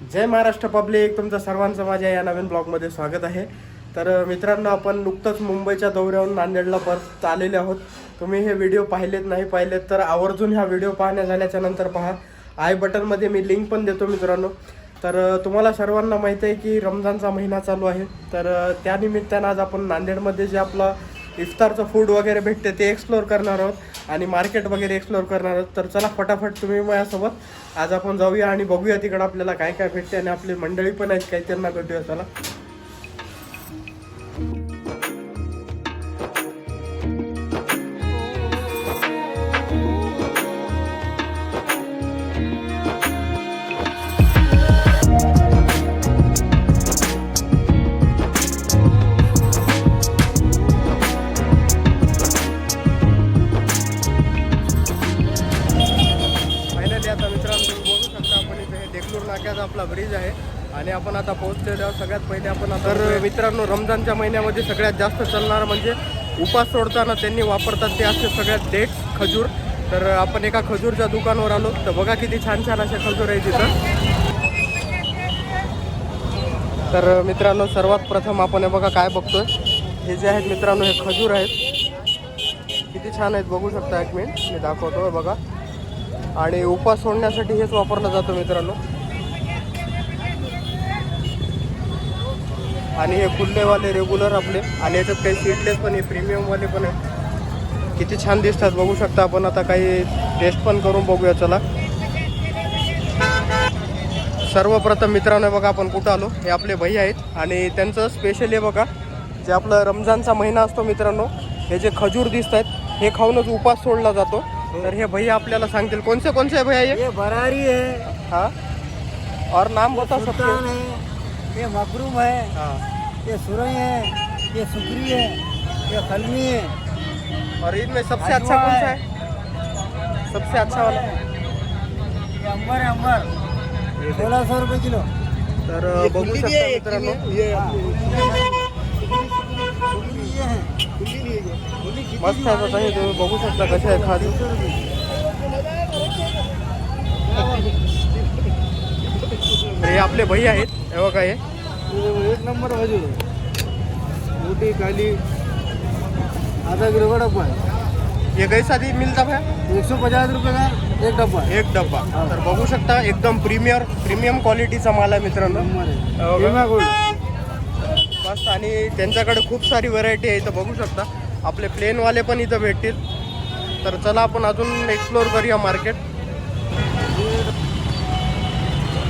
जय Maharashtra public तुमचं सर्वांचं माझ्या या नवीन ब्लॉगमध्ये स्वागत आहे. तर मित्रांनो आपण नुकतंच मुंबईच्या दौऱ्यावरून नांदेडला परत आलेले आहोत. तुम्ही हे व्हिडिओ पाहिलेत नाही पाहिलेत तर आवर्जून ह्या व्हिडिओ पाहण्या झाल्याच्यानंतर पहा. आय बटनमध्ये मी लिंक पण देतो मित्रांनो. तर तुम्हाला सर्वांना माहीत आहे की रमजानचा महिना चालू आहे. तर त्यानिमित्तानं आज आपण नांदेडमध्ये जे आपलं इफ्तारचं फूड वगैरे भेटते ते एक्सप्लोअर करणार आहोत. आणि मार्केट वगैरे एक्सप्लोअर करणार आहोत. तर चला फटाफट तुम्ही माझ्यासोबत आज आपण जाऊया आणि बघूया तिकडं आपल्याला काय काय भेटते आणि आपली मंडळी पण आहेत काही त्यांना भेटूया चला. आता पोहोचलेलो आहोत सगळ्यात पहिले आपण आता तर मित्रांनो रमजानच्या महिन्यामध्ये सगळ्यात जास्त चालणार म्हणजे उपास सोडताना त्यांनी वापरतात ते असे सगळ्यात डेट्स खजूर. तर आपण एका खजूरच्या दुकानावर आलो. तर बघा किती छान छान असे खजूर आहे तिथं. तर मित्रांनो सर्वात प्रथम आपण हे बघा काय बघतोय. हे जे आहेत मित्रांनो हे खजूर आहेत. किती छान आहेत बघू शकता एक मिनिट. मी दाखवतो बघा. आणि उपास सोडण्यासाठी हेच वापरलं जातं मित्रांनो. आणि हे खुल्लेवाले रेग्युलर आपले. आणि याच्यात काही सीडलेस पण आहे प्रीमियमवाले पण आहे. किती छान दिसतात बघू शकता आपण. आता काही टेस्ट पण करून बघूया चला. सर्वप्रथम मित्रांनो बघा आपण कुठं आलो. हे आपले भाई आहेत. आणि त्यांचं स्पेशल आहे बघा. जे आपलं रमजानचा महिना असतो मित्रांनो हे जे खजूर दिसत आहेत हे खाऊनच उपास सोडला जातो. तर हे भैया आपल्याला सांगतील कोणते कोणते भैया ये ये बरारी है हाँ? और नाम बता है ये मकरूम है हाँ। ये सुरई है ये सुकरी है ये कलमी है। और इनमें सबसे अच्छा कौन सा है। सबसे अच्छा वाला? ये अंबर है अंबर। सोलह सौ रुपये किलो। तर बघू शकता मित्रांनो. है। मस्त आहे? हे तुम्ही बघू शकता कसे आहे खाली हे आपले भई आहेत. हे बघा हे. एक नंबर भाजी मोठी काली. आधा किलो का डब्बा है हे कैसा दी मिलता भैया एक सौ पचास रुपये का? एक डब्बा एक डब्बा. तर बघू शकता एकदम प्रीमियर प्रीमियम क्वालिटीचा माल आहे मित्रांनो. है का? गोल्ड. मस्त. आणि त्यांच्याकडे खूप सारी व्हरायटी आहे इथं. बघू शकता. आपले प्लेनवाले पण इथं भेटतील. तर चला आपण अजून एक्सप्लोअर करूया मार्केट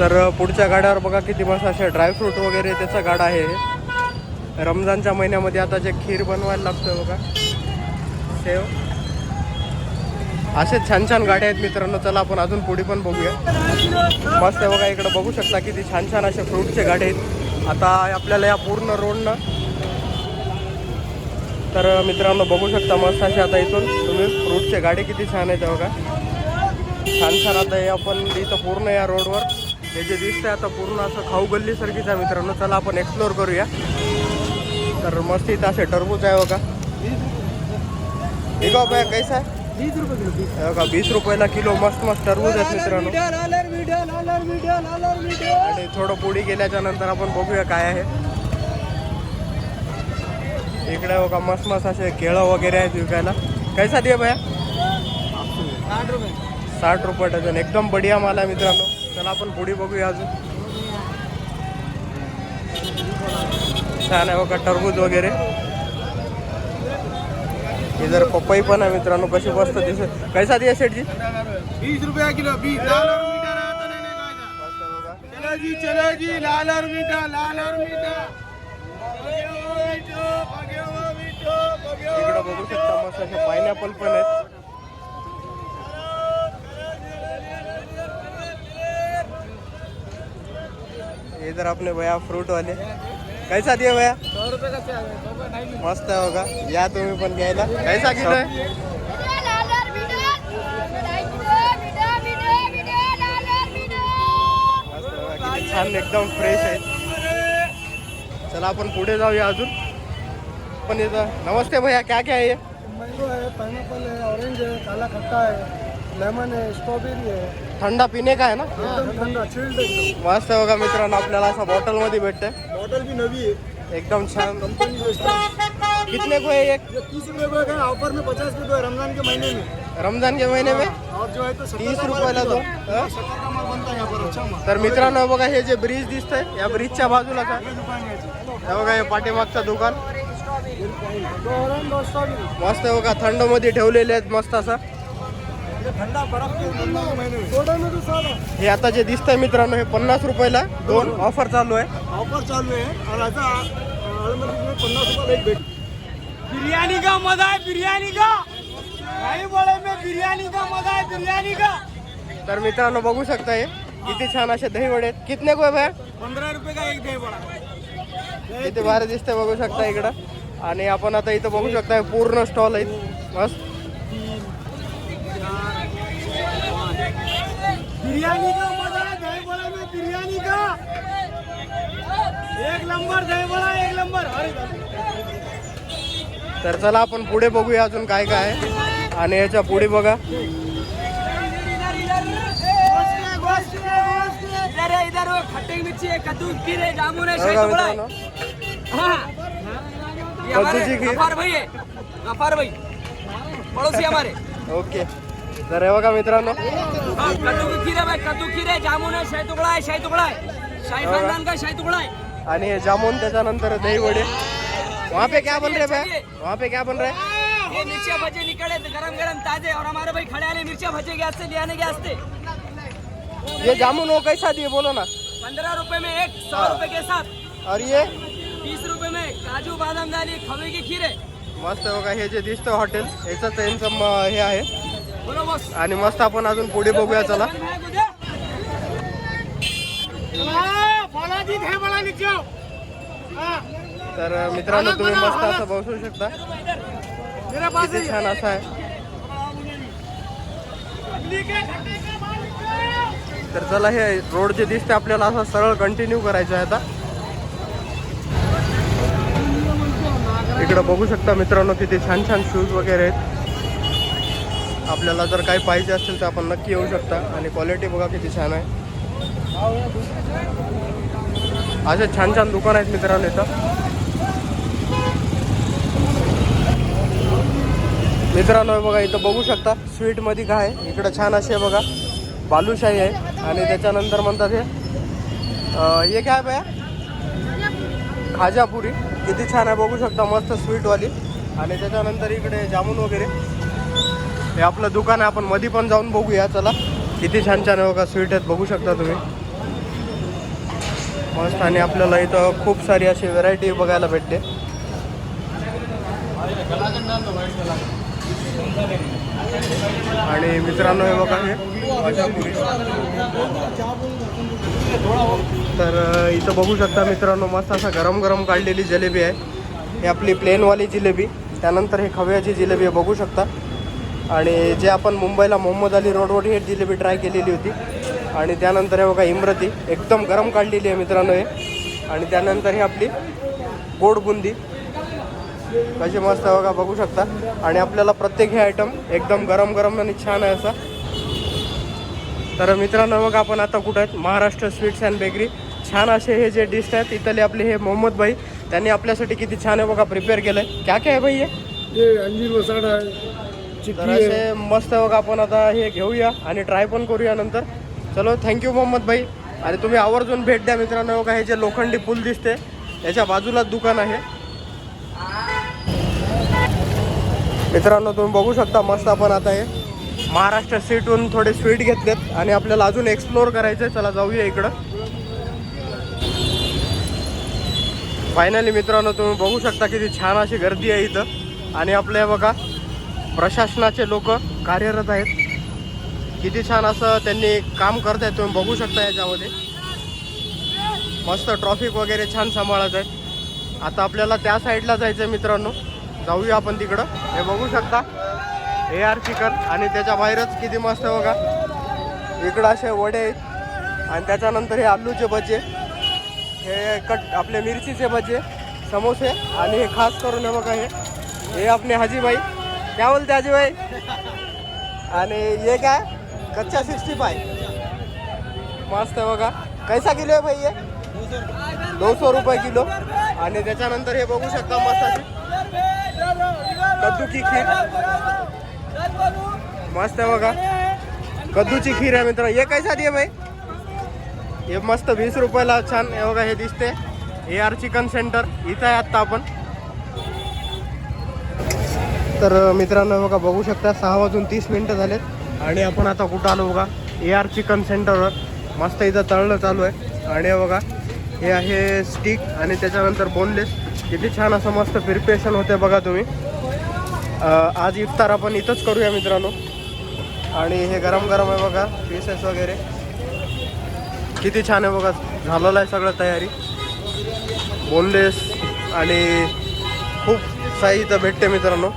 तर पुढच्या गाड्यावर बघा किती मस्त असे ड्रायफ्रूट वगैरे त्याचा गाडा आहे रमजानच्या महिन्यामध्ये आता जे खीर बनवायला लागतं बघा. सेव असे छान छान गाड्या आहेत मित्रांनो चला आपण अजून पुढे पण बघूया. मस्त आहे बघा इकडं बघू शकता किती छान छान असे फ्रूटचे गाडे आहेत. आता आपल्याला या पूर्ण रोडनं तर मित्रांनो बघू शकता मस्त असे आता इथून तुम्ही फ्रूटचे गाडी किती छान आहेत बघा. छान छान आता हे आपण इथं पूर्ण या रोडवर हे जे दिसतंय आता पूर्ण असं खाऊ गल्लीसारखीच आहे मित्रांनो. चला आपण एक्सप्लोअर करूया. तर मस्त इथं असे टरबूज आहे बघा. ठीक आहे कैसा आहे? बीस रुपये किलो बीस बघा वीस रुपयाला किलो मस्त मस्त टरबूज आहेत मित्रांनो. आणि थोडं पुढे गेल्याच्यानंतर आपण बघूया काय आहे. इकडे बघा मस्त मस्त असे केळं वगैरे आहेत विकायला. कैसा दे भया साठ रुपये. साठ रुपये डझन. एकदम बढिया माल आहे मित्रांनो. चला आपण पुढे बघूया अजून छान आहे बघा टरबूज वगैरे हे जर पपई पण आहे मित्रांनो कशी मस्त दिसत कैसा दिया शेठजी बीस रुपया किलो बीस लाल और मीठा रहा तो लेने का था। मस्त बघा चलो जी चलो जी लाल और मीठा लाल और मीठा इकडे बघू शकता मस्त असे पायनॅपल पण आहेत हे जर आपले भैया फ्रूट वाले कैसा दिए भैया? सौ है? सौ का ढाई किलो। मस्त आहे बघा. या तुम्ही पण घ्यायला. कैसा किलो आहे? छान एकदम फ्रेश आहे. चला आपण पुढे जाऊया अजून. पण इथं नमस्ते भैया क्या क्या आहे ये मैंगो है पाइनएप्पल है ऑरेंज है काला खट्टा है लेमन है स्ट्रॉबेरी है। थंडा पिणे का आहे ना? एकदम थंड चिल्ड एकदम। मस्त आहे बघा मित्रांनो आपल्याला असं बॉटल मध्ये भेटतंय. बॉटल भी नवी है। एकदम छान. कंपनी कितने को है एक? ये तीस रुपए का है ऑफ़र में पचास रुपए है रमज़ान के महीने में। रमज़ान के महीने में? और जो है तो तीस रुपयाला है। पूरा। हाँ? सत्तर का माल बनता है यहाँ पर अच्छा माल। तर मित्रांनो बघा हे जे ब्रिज दिसतंय या ब्रिजच्या बाजूला का? है। हे बघा हे पाठीमागचं दुकान. मस्त आहे बघा ठेवलेले आहेत मस्त असं. हे आता जे दिसतंय मित्रांनो हे पन्नास रुपयाला दोन ऑफर चालू आहे. ऑफर चालू है रुपये बेटी बिरयानी का मजा है बिरयानी का नहीं बोले मैं बिरयानी का मजा है बिरयानी का तर मित्रांनो बघू शकता हे. किती छान असे दही वडे आहेत. कितने को आहे पंद्रह रुपए का एक दही बड़ा किती भारी दिसतंय बघू शकता इकडं. आणि आपण आता इथं बघू शकता पूर्ण स्टॉल आहेत. मस्त. बिरयानी का मजा? है दही बड़ा में बिरयानी का? एक नंबर दही बड़ा एक नंबर. अरे तर चला आपण पुढे बघूया अजून काय काय आहे. आणि याच्यापुढे बघा. इधर है इधर वो खट्टे की मिर्ची है कद्दू की खीर है जामुन है बघा शहतूत बड़ा मित्रांनो. है हाँ ये हमारे कद्दू की खीर। गफार भाई है गफार भाई. पड़ोसी हमारे. ओके. तर हे बघा मित्रांनो. हाँ है है है है है है आणि हे जामून त्याच्यानंतर दही वडे. वहाँ पे क्या बन रहे भाई वहाँ पे क्या बन रहा? है ये मिर्चिया भजे निकले थे गरम गरम ताजे. और हमारे भाई खड़े आने मिर्चिया भजे गैस से ले आने गैस से ये जामुन वो कैसा दिए? बोलो ना. पंद्रह रुपए में एक सौ रुपए के साथ. और ये? तीस रुपए में काजू बादाम दाली खवे की खीर. है मस्त बघा हे जे दिसतं हॉटेल याचं त्यांचं हे आहे. आणि मस्त आपण अजून पुढे बघूया चला. तर मित्रांनो तुम्ही मस्त असं बसू शकता. किती छान असं आहे. तर चला हे रोड जे दिसते आपल्याला असं सरळ कंटिन्यू करायचं आहे आता. इकडं बघू शकता मित्रांनो किती छान छान शूज वगैरे आहेत. आपल्याला जर काही पाहिजे असेल तर आपण नक्की येऊ शकता. आणि क्वालिटी बघा किती छान आहे. असे छान छान दुकान आहेत मित्रांनो इथं. मित्रांनो बघा इथं बघू शकता. स्वीटमध्ये काय आहे. इकडं छान असे बघा. बालूशाही आहे. आणि त्याच्यानंतर म्हणतात हे काय आहे बया? खाजापुरी. किती छान आहे बघू शकता. मस्त स्वीटवाली आणि त्याच्यानंतर इकडे जामून वगैरे. हे आपलं दुकान आहे आपण मध्ये पण जाऊन बघूया. चला किती छान छान आहे बघा स्वीट आहेत बघू शकता तुम्ही. मस्त आणि आपल्याला इथं खूप सारी अशी व्हरायटी बघायला भेटते. आणि मित्रांनो हे बघा हे. तर इथं बघू शकता मित्रांनो मस्त असा गरम गरम काढलेली जिलेबी आहे. ही आपली प्लेनवाली जिलेबी. त्यानंतर हे खव्याची जिलेबी आहे बघू शकता. आणि जे आपण मुंबईला मोहम्मद अली रोडवर ही जिलेबी ट्राय केलेली होती. आणि त्यानंतर हे बघा इमरती एकदम गरम काढलेली आहे मित्रांनो हे. आणि त्यानंतर ही आपली गोड बुंदी कशी मस्त आहे बघा बघू शकता. आणि आपल्याला प्रत्येक हे आयटम एकदम गरम गरम आणि छान आहे असा. तर मित्रांनो बघा आपण आता कुठं आहेत? Maharashtra sweets and bakery. छान असे हे जे डिश आहेत इथले आपले हे मोहम्मद भाई. त्यांनी आपल्यासाठी किती छान आहे बघा प्रिपेअर केलं आहे क्या क्या आहे भाई हे? ये अंजीर मसाला है तर असे मस्त बघा आपण आता हे घेऊया आणि ट्राय पण करूया नंतर. चलो थँक्यू मोहम्मद भाई. आणि तुम्ही आवर्जून भेट द्या मित्रांनो. बघा हे जे लोखंडी पूल दिसते याच्या बाजूलाच दुकान आहे. मित्रांनो तुम्ही बघू शकता मस्त आपण आता हे महाराष्ट्र सीटून थोडे स्वीट घेतलेत आणि आपल्याला अजून एक्सप्लोअर करायचं आहे चला जाऊया इकडं. फायनली मित्रांनो तुम्ही बघू शकता किती छान अशी गर्दी आहे इथं. आणि आपल्या बघा प्रशासनाचे लोक कार्यरत आहेत. किती छान असं त्यांनी काम करत आहेत तुम्ही बघू शकता याच्यामध्ये. मस्त ट्रॉफिक वगैरे छान सांभाळत आहे आता आपल्याला त्या साईडला जायचं आहे मित्रांनो. जाऊया आपण तिकडं. हे बघू शकता. A R chicken. आणि त्याच्या बाहेरच किती मस्त आहे बघा. इकडं असे वडे आहेत. आणि त्याच्यानंतर हे आलूचे बचे हे कट आपले मिरचीचे भजे म्हणजे, समोसे आणि हे खास करून हे बघा हे. हे आपले हाजीबाई. काय बोलते हाजीबाई? आणि हे काय? कच्चा सिक्स्टी फाय मस्त आहे बघा. कैसा किलो आहे भाई हे? दोनशे सौ रुपये किलो. आणि त्याच्यानंतर हे बघू शकता मस्त अशी कद्दूची खीर. मस्त आहे बघा. कद्दूची खीर आहे मित्र हे कैसा दे भाई? हे मस्त वीस रुपयाला छान हे बघा हे दिसते. ए आर चिकन सेंटर इथं आहे आत्ता आपण. तर मित्रांनो बघा बघू शकता सहा वाजून तीस मिनटं झालेत. आणि आपण आता कुठं आलो बघा? ए आर चिकन सेंटरवर. मस्त इथं तळणं चालू आहे. आणि बघा हे आहे स्टिक आणि त्याच्यानंतर बोनलेस किती छान असं मस्त प्रिपरेशन होते बघा तुम्ही. आज इफ्तार आपण इथंच करूया मित्रांनो. आणि हे गरम गरम आहे बघा पीसेस वगैरे. किती छान आहे बघा झालेलं आहे सगळं तयारी. बोनलेस आणि खूप साई इथं भेटते मित्रांनो.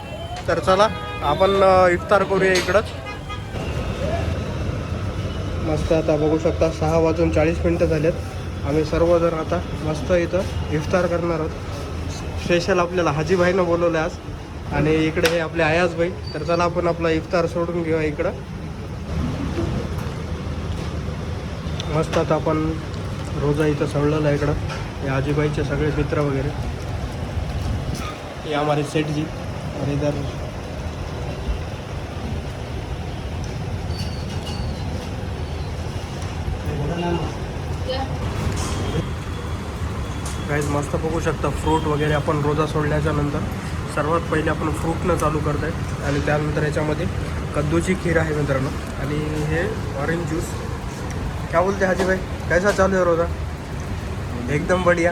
तर चला आपण इफ्तार करूया इकडंच. मस्त आता बघू शकता सहा वाजून चाळीस मिनटं झालेत. आम्ही सर्वजण आता मस्त इथं इफ्तार करणार आहोत. स्पेशल आपल्याला हाजीभाईनं बोलवलं आहे आज. आणि इकडे हे आपले आयाजभाई तर चला आपण आपला इफ्तार सोडून घेऊया इकडं. मस्त आता आपण रोजा इथं सळलेला आहे इकडं. हे आजीबाईचे सगळे मित्र वगैरे. हे हमारे सेठ जी और इधर गाईज मस्त बघू शकता फ्रूट वगैरे आपण रोजा सोडल्याच्या नंतर. सर्वात पहिले आपण फ्रूटनं चालू करत आहे आणि त्यानंतर याच्यामध्ये कद्दूची खीर आहे मित्रांनो. आणि हे ऑरेंज ज्यूस क्या बोलते हाजी भाई? कैसा चालू है रोजा? एकदम बढ़िया।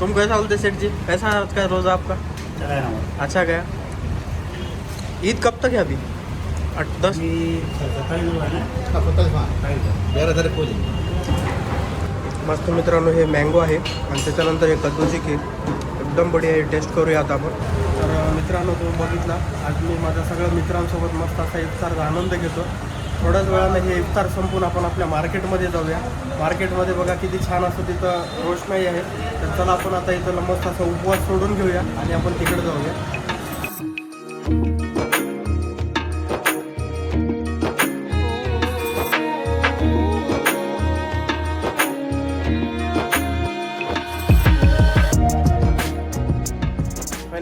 तुम कैसा बोलते सेठ जी? कैसा है आज का रोजा आपका? अच्छा गया। ईद कब तक है अभी? आठ दस? मस्त मित्रांनो हे मँगो आहे आणि त्याच्यानंतर हे कद्दूची खीर. एकदम बढिया आहे टेस्ट करूया आता आपण. तर मित्रांनो तुम्ही बघितला आज मी माझ्या सगळ्या मित्रांसोबत मस्त असा इफ्तारचा आनंद घेतो. थोड्याच वेळानं हे इफ्तार संपून आपण आपल्या मार्केटमध्ये जाऊया. मार्केटमध्ये बघा किती छान असं तिथं रोषणाई आहे. तर चला आपण आता इथं मस्त असा उपवास सोडून घेऊया आणि आपण तिकडे जाऊया.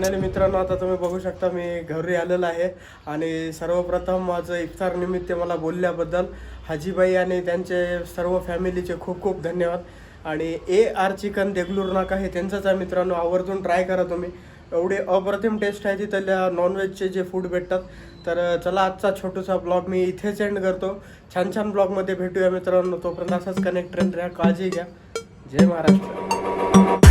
फायनली मित्रांनो आता तुम्ही बघू शकता मी घरी आलेलो आहे. आणि सर्वप्रथम माझं इफ्तार निमित्त मला बोलल्याबद्दल हाजीबाई आणि त्यांचे सर्व फॅमिलीचे खूप खूप धन्यवाद. आणि ए आर चिकन देगलूर नाका हे त्यांचाच आहे मित्रांनो आवर्जून ट्राय करा तुम्ही. एवढे अप्रतिम टेस्ट आहे तिथल्या नॉनव्हेजचे जे फूड भेटतात. तर चला आजचा छोटूसा ब्लॉग मी इथेच एंड करतो. छान छान ब्लॉगमध्ये भेटूया मित्रांनो. तोपर्यंत असाच कनेक्ट राहा काळजी घ्या. जय महाराष्ट्र.